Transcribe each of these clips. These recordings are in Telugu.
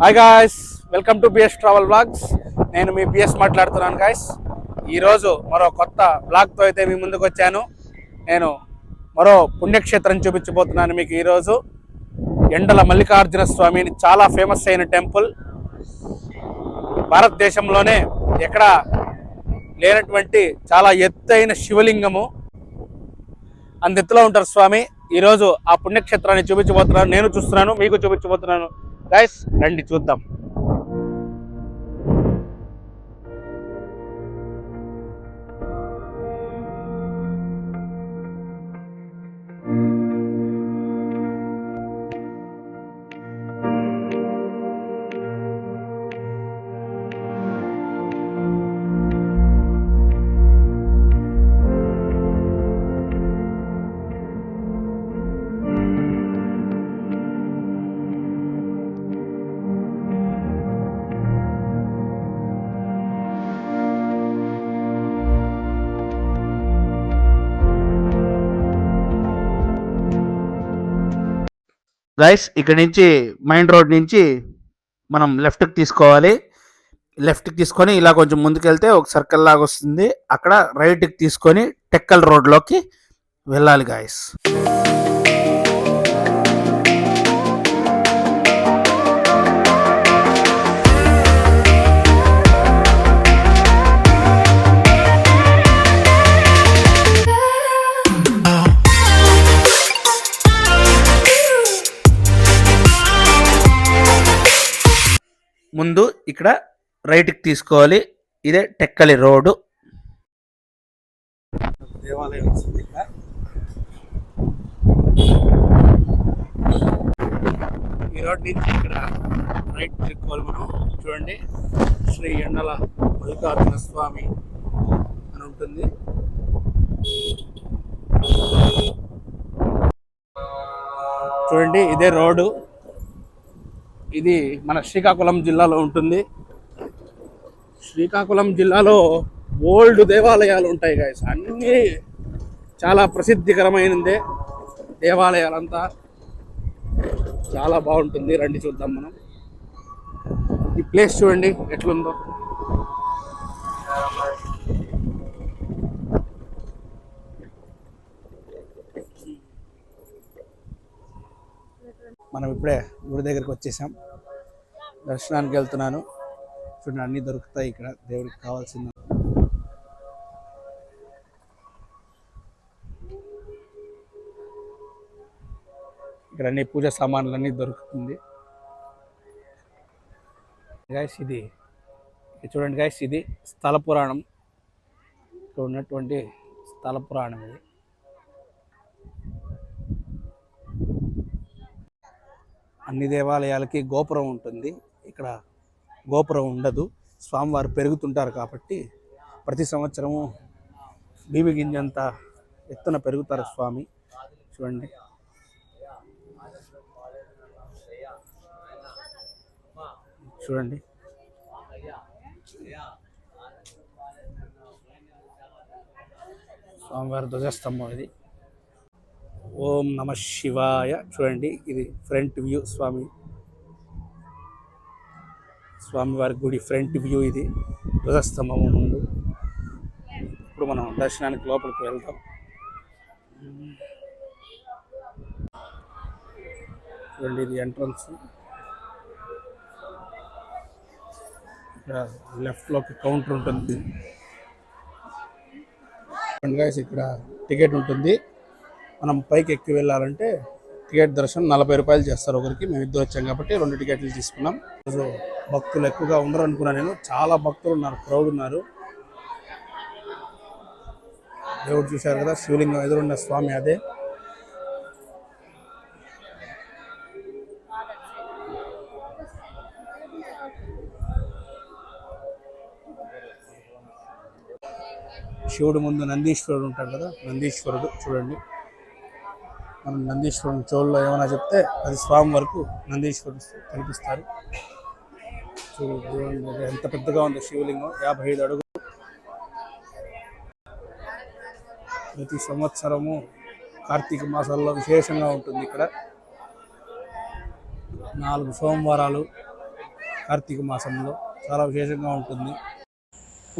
Hi guys welcome to BS travel blogs నేను మీ బిఎస్ మాట్లాడుతున్నాను గాయస్ ఈరోజు మరో కొత్త బ్లాగ్తో అయితే మీ ముందుకు వచ్చాను. నేను మరో పుణ్యక్షేత్రం చూపించబోతున్నాను మీకు ఈరోజు. ఎండల మల్లికార్జున స్వామిని చాలా ఫేమస్ అయిన టెంపుల్ భారతదేశంలోనే ఎక్కడ లేనటువంటి చాలా ఎత్తైన శివలింగము. అందెత్తులో ఉంటారు స్వామి. ఈరోజు ఆ పుణ్యక్షేత్రాన్ని చూపించబోతున్నాను. నేను చూస్తున్నాను మీకు చూపించబోతున్నాను. గైస్ రండి చూద్దాం. గైస్ ఇక్కడ నుంచి మైండ్ రోడ్ నుంచి మనం లెఫ్ట్కి తీసుకోవాలి. లెఫ్ట్కి తీసుకొని ఇలా కొంచెం ముందుకెళ్తే ఒక సర్కిల్ లాగా వస్తుంది. అక్కడ రైట్కి తీసుకొని టెక్కల్ రోడ్లోకి వెళ్ళాలి గాయస్ ఇక్కడ రైట్కి తీసుకోవాలి. ఇదే టెక్కలి రోడ్డు. దేవాలయం వస్తుంది ఇక్కడ. ఈ రోడ్ నుంచి ఇక్కడ రైట్ తిరుక్కోవాలి మనం. చూడండి. శ్రీ ఎండల మల్లికార్జున స్వామి అని ఉంటుంది. చూడండి ఇదే రోడ్డు. ఇది మన శ్రీకాకుళం జిల్లాలో ఉంటుంది. శ్రీకాకుళం జిల్లాలో ఓల్డ్ దేవాలయాలు ఉంటాయి గాయస్ అన్నీ చాలా ప్రసిద్ధికరమైనదే దేవాలయాలంతా. చాలా బాగుంటుంది. రండి చూద్దాం మనం. ఈ ప్లేస్ చూడండి ఎట్లుందో. మనం ఇప్పుడే గుడి దగ్గరికి వచ్చేసాం. దర్శనానికి వెళ్తున్నాను. చూడండి అన్నీ దొరుకుతాయి ఇక్కడ. దేవుడికి కావాల్సిన ఇక్కడ అన్ని పూజ సామాన్లన్నీ దొరుకుతుంది. గాయస్ ఇది ఇది చూడండి గాయస్ ఇది స్థల పురాణం. ఇక్కడ ఉన్నటువంటి స్థల పురాణం ఇది. అన్ని దేవాలయాలకి గోపురం ఉంటుంది. ఇక్కడ గోపురం ఉండదు. స్వామివారు పెరుగుతుంటారు కాబట్టి ప్రతి సంవత్సరము బీబీ గింజంత ఎత్తున పెరుగుతారు స్వామి. చూడండి. చూడండి. స్వామివారి ధ్వజస్తంభం ఇది. ఓం నమ శివాయ. చూడండి ఇది ఫ్రంట్ వ్యూ స్వామి. స్వామివారి గుడి ఫ్రంట్ వ్యూ ఇది. ధ్వజస్తంభం ముందు. ఇప్పుడు మనం దర్శనానికి లోపలికి వెళ్తాం చూడండి ఇది ఎంట్రన్స్. ఇక్కడ లెఫ్ట్లోకి కౌంటర్ ఉంటుంది. ఇక్కడ టికెట్ ఉంటుంది. మనం పైకి ఎక్కి వెళ్ళాలంటే టికెట్ దర్శనం నలభై రూపాయలు చేస్తారు ఒకరికి. మేము ఇద్దరు వచ్చాం కాబట్టి రెండు టికెట్లు తీసుకున్నాం. ఈరోజు భక్తులు ఎక్కువగా ఉండరు అనుకున్నాను నేను. చాలా భక్తులు ఉన్నారు క్రౌడ్ ఉన్నారు. దేవుడు చూశారు కదా శివలింగం ఎదురున్న స్వామి అదే. శివుడు ముందు నందీశ్వరుడు ఉంటాడు కదా నందీశ్వరుడు చూడండి. మనం నందీశ్వరుని చోళ్ళలో ఏమైనా చెప్తే అది స్వామి వరకు నందీశ్వరుడు కనిపిస్తారు. చూడండి ఎంత పెద్దగా ఉంది శివలింగం యాభై ఐదు అడుగులు. ప్రతి సంవత్సరము కార్తీక మాసాల్లో విశేషంగా ఉంటుంది ఇక్కడ. నాలుగు సోమవారాలు కార్తీక మాసంలో చాలా విశేషంగా ఉంటుంది.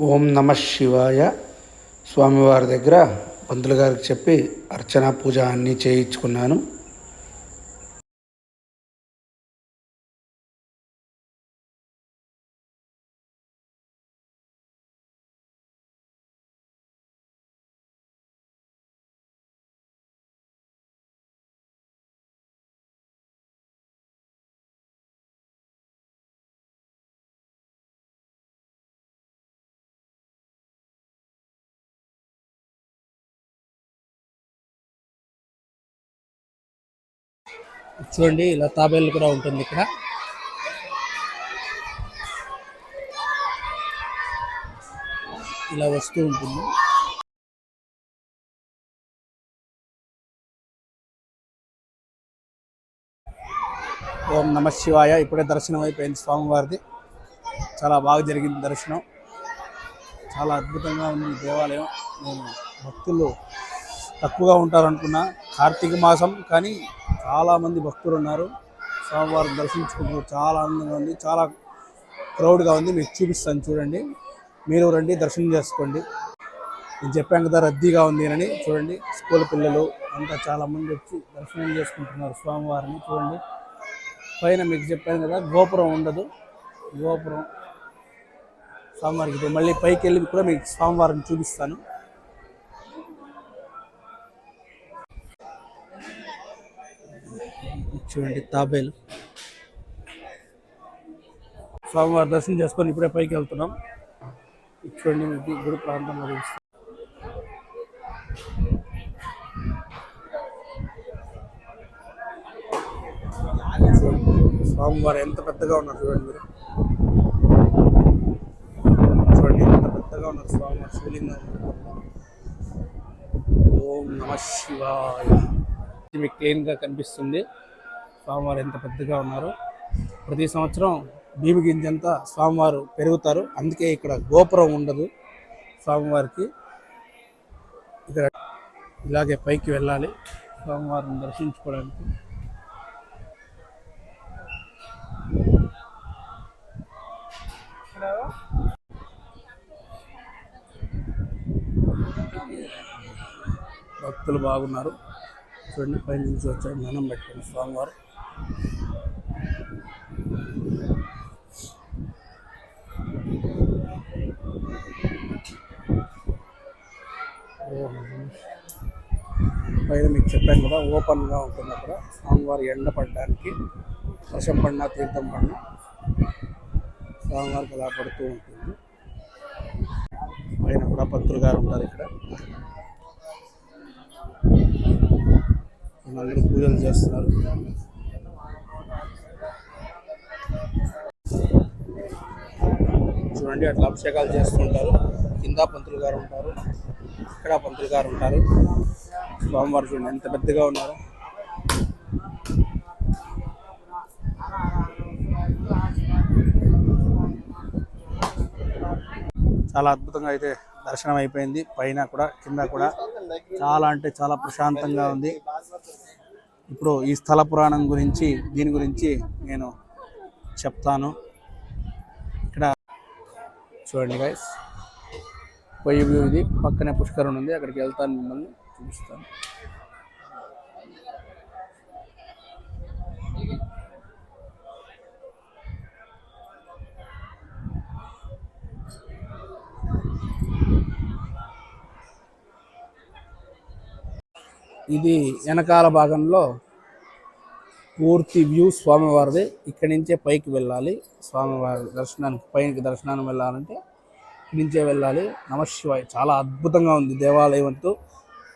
ఓం నమ శివాయ. స్వామివారి దగ్గర పంతులు గారికి చెప్పి అర్చన పూజ అన్నీ చేయించుకున్నాను. చూడండి ఇలా తాబేలు కూడా ఉంటుంది ఇక్కడ. ఇలా వస్తూ ఉంటుంది. ఓం నమ శివాయ. ఇప్పుడే దర్శనం అయిపోయింది స్వామివారిది. చాలా బాగా జరిగింది దర్శనం. చాలా అద్భుతంగా ఉంది దేవాలయం. నేను భక్తులు తక్కువగా ఉంటారనుకున్నా. కార్తీక మాసం కానీ చాలామంది భక్తులు ఉన్నారు. స్వామివారిని దర్శించుకుంటున్నారు చాలా ఆనందంగా ఉంది. చాలా క్రౌడ్గా ఉంది. మీకు చూపిస్తాను చూడండి. మీరు రండి దర్శనం చేసుకోండి. నేను చెప్పాను కదా రద్దీగా ఉంది అని చూడండి. స్కూల్ పిల్లలు అంతా చాలా మంది వచ్చి దర్శనం చేసుకుంటున్నారు స్వామివారిని చూడండి. పైన మీకు చెప్పాను కదా గోపురం ఉండదు. గోపురం స్వామివారికి మళ్ళీ పైకి వెళ్ళి కూడా మీకు స్వామివారిని చూపిస్తాను. చూడండి తాబేలు. స్వామివారి దర్శనం చేసుకొని ఇప్పుడే పైకి వెళ్తున్నాం. చూడండి మీకు గుడి ప్రాంతంలో చూస్తాం స్వామివారు ఎంత పెద్దగా ఉన్నారు చూడండి మీరు. చూడండి ఎంత పెద్దగా ఉన్నారు స్వామివారు. శివలింగం ఓం నమ శివాయ. మీకు క్లీన్గా కనిపిస్తుంది. స్వామివారు ఎంత పెద్దగా ఉన్నారు. ప్రతి సంవత్సరం భీమిగింజంతా స్వామివారు పెరుగుతారు. అందుకే ఇక్కడ గోపురం ఉండదు స్వామివారికి. ఇక్కడ ఇలాగే పైకి వెళ్ళాలి. స్వామివారిని దర్శించుకోవడానికి. భక్తులు బాగున్నారు. చూడండి పై నుంచి వచ్చారు ధనం పెట్టుకుని స్వామివారు. పైన మీకు చెప్పాను కదా ఓపెన్గా ఉంటుంది అక్కడ. స్వామివారి ఎండ పడడానికి వర్షం పడినా తీర్థం పడినా స్వామివారికి అలా పడుతూ ఉంటుంది. పైన కూడా పంతులు గారు ఉంటారు ఇక్కడ. అందరూ పూజలు చేస్తున్నారు. చూడండి అట్లా అభిషేకాలు చేస్తుంటారు. కింద పంతులు గారు ఉంటారు. ఇక్కడ పంతులు గారు ఉంటారు. స్వామివారు చూడండి. ఎంత పెద్దగా ఉన్నారు. చాలా అద్భుతంగా అయితే దర్శనం అయిపోయింది. పైన కూడా కింద కూడా చాలా అంటే చాలా ప్రశాంతంగా ఉంది. ఇప్పుడు ఈ స్థల పురాణం గురించి దీని గురించి నేను చెప్తాను. ఇక్కడ చూడండి గైస్ పొయ్యి వ్యూ ఇది పక్కనే పుష్కరం ఉంది అక్కడికి వెళ్తాను మిమ్మల్ని. చూపిస్తాను ఇది వెనకాల భాగంలో పూర్తి వ్యూ స్వామివారిది. ఇక్కడి నుంచే పైకి వెళ్ళాలి. స్వామివారి దర్శనానికి పైకి దర్శనానికి వెళ్ళాలంటే ఇక్కడి నుంచే వెళ్ళాలి. నమశివాయ చాలా అద్భుతంగా ఉంది దేవాలయం అంటూ.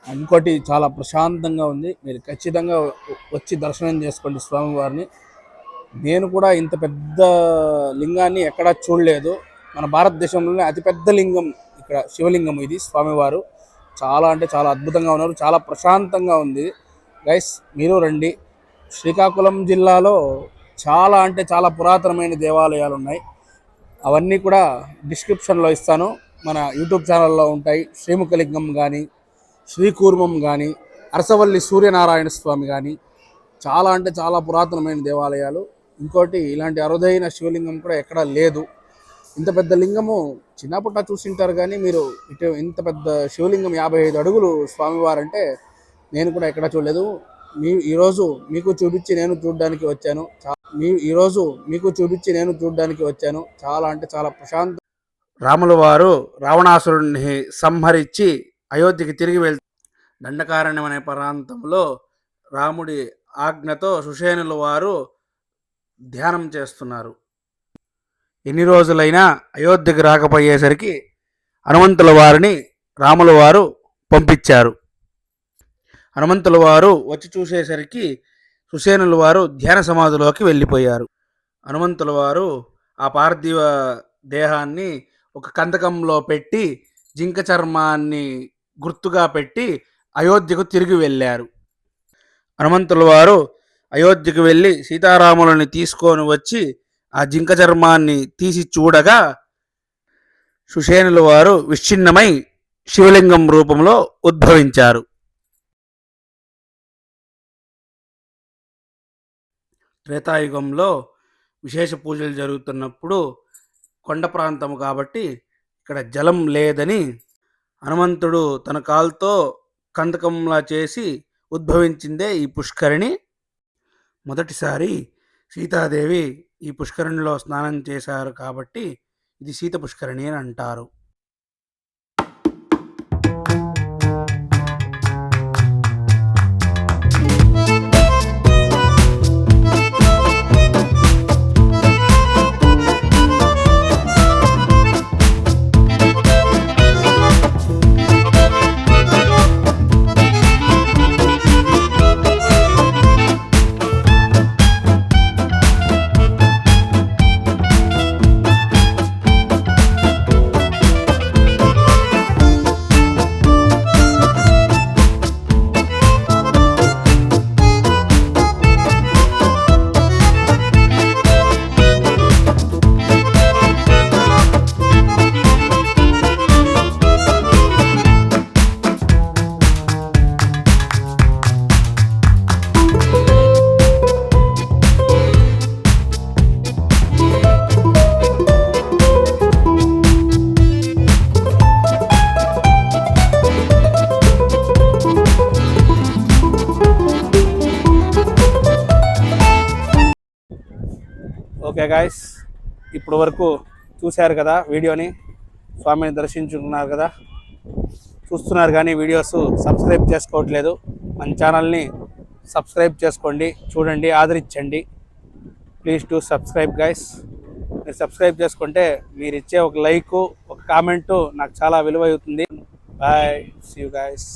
ఇంకోటి చాలా ప్రశాంతంగా ఉంది. మీరు ఖచ్చితంగా వచ్చి దర్శనం చేసుకోండి స్వామివారిని. నేను కూడా ఇంత పెద్ద లింగాన్ని ఎక్కడా చూడలేదు. మన భారతదేశంలోనే అతిపెద్ద లింగం ఇక్కడ శివలింగం ఇది స్వామివారు. చాలా అంటే చాలా అద్భుతంగా ఉన్నారు. చాలా ప్రశాంతంగా ఉంది. గైస్ మీరు రండి. శ్రీకాకుళం జిల్లాలో చాలా అంటే చాలా పురాతనమైన దేవాలయాలు ఉన్నాయి. అవన్నీ కూడా డిస్క్రిప్షన్లో ఇస్తాను. మన యూట్యూబ్ ఛానల్లో ఉంటాయి. శ్రీముఖలింగం కానీ శ్రీకూర్మం కానీ అరసవల్లి సూర్యనారాయణ స్వామి కానీ చాలా అంటే చాలా పురాతనమైన దేవాలయాలు. ఇంకోటి ఇలాంటి అరుదైన శివలింగం కూడా ఎక్కడా లేదు. ఇంత పెద్ద లింగము చిన్నపుట్ట చూసింటారు కానీ మీరు ఇటు ఇంత పెద్ద శివలింగం యాభై ఐదు అడుగులు స్వామివారంటే నేను కూడా ఎక్కడ చూడలేదు. మీ ఈరోజు మీకు చూపించి నేను చూడడానికి వచ్చాను. మీ ఈరోజు మీకు చూపించి నేను చూడడానికి వచ్చాను. చాలా అంటే చాలా ప్రశాంత రాముల వారు రావణాసురుడిని సంహరించి అయోధ్యకి తిరిగి వెళ్ దండకారణ్యం అనే ప్రాంతంలో రాముడి ఆజ్ఞతో సుషేనుల వారు ధ్యానం చేస్తున్నారు. ఎన్ని రోజులైనా అయోధ్యకు రాకపోయేసరికి హనుమంతుల వారిని రాముల వారు పంపించారు. హనుమంతుల వారు వచ్చి చూసేసరికి సుసేనుల వారు ధ్యాన సమాధిలోకి వెళ్ళిపోయారు. హనుమంతుల వారు ఆ పార్థివ దేహాన్ని ఒక కందకంలో పెట్టి జింక చర్మాన్ని గుర్తుగా పెట్టి అయోధ్యకు తిరిగి వెళ్ళారు. హనుమంతుల వారు అయోధ్యకు వెళ్ళి సీతారాములని తీసుకొని వచ్చి ఆ జింక చర్మాన్ని తీసి చూడగా సుషేనుల వారు విచ్ఛిన్నమై శివలింగం రూపంలో ఉద్భవించారు. త్రేతాయుగంలో విశేష పూజలు జరుగుతున్నప్పుడు కొండ ప్రాంతము కాబట్టి ఇక్కడ జలం లేదని హనుమంతుడు తన కాలుతో కందకంలా చేసి ఉద్భవించిందే ఈ పుష్కరిణి. మొదటిసారి సీతాదేవి ఈ పుష్కరిణిలో స్నానం చేశారు కాబట్టి ఇది సీత పుష్కరిణి అని అంటారు. ఓకే గాయస్ ఇప్పుడు వరకు చూశారు కదా వీడియోని? స్వామిని దర్శించుకున్నారు కదా? చూస్తున్నారు కానీ వీడియోస్ సబ్స్క్రైబ్ చేసుకోవట్లేదు. మన ఛానల్ని సబ్స్క్రైబ్ చేసుకోండి చూడండి ఆదరించండి. ప్లీజ్ టు సబ్స్క్రైబ్ గైస్ మీరు సబ్స్క్రైబ్ చేసుకుంటే మీరు ఇచ్చే ఒక లైక్ ఒక కామెంటు నాకు చాలా విలువ అవుతుంది. Bye see you guys